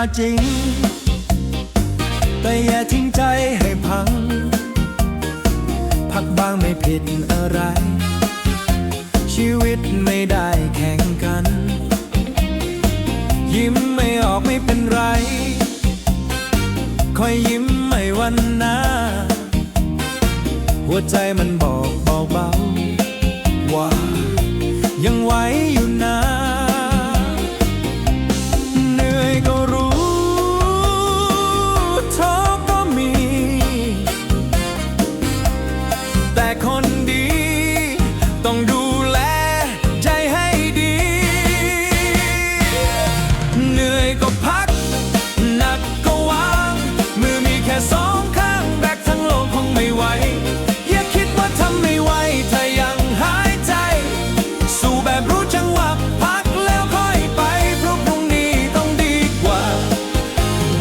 าจริง แต่อย่าทิ้งใจให้พัง พักบ้างไม่ผิดอะไร ชีวิตไม่ได้แข่งกัน ยิ้มไม่ออกไม่เป็นไร คอยยิ้มไม่วันหน้า หัวใจมันบอกเบาๆว่ายังไหว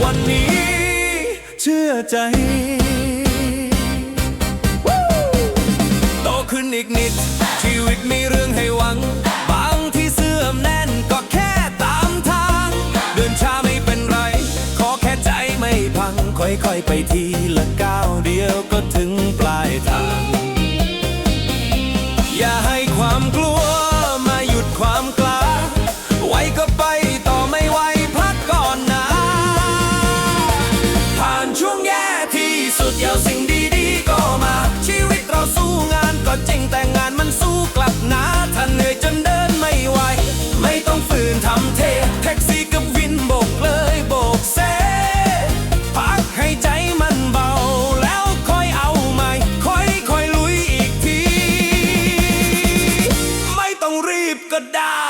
วันนี้เชื่อใจโตขึ้นอีกนิด ชีวิตมีเรื่องให้หวัง บางที่เสื่อมแน่นก็แค่ตามทาง เดินช้าไม่เป็นไร ขอแค่ใจไม่พัง ค่อยๆไปทีละก้าวเดียวก็ถึงปลายทาง รีบ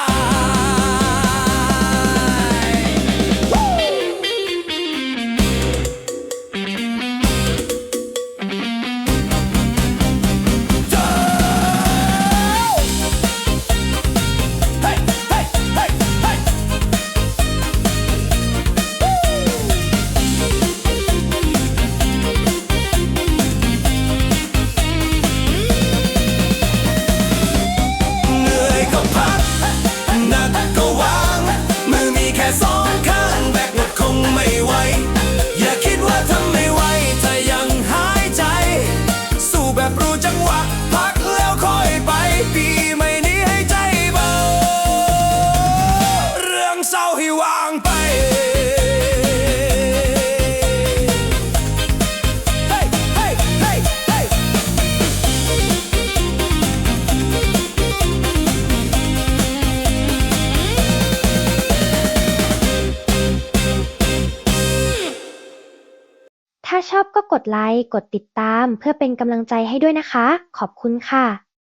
ถ้าชอบก็กดไลค์ กดติดตาม เพื่อเป็นกำลังใจให้ด้วยนะคะ ขอบคุณค่ะ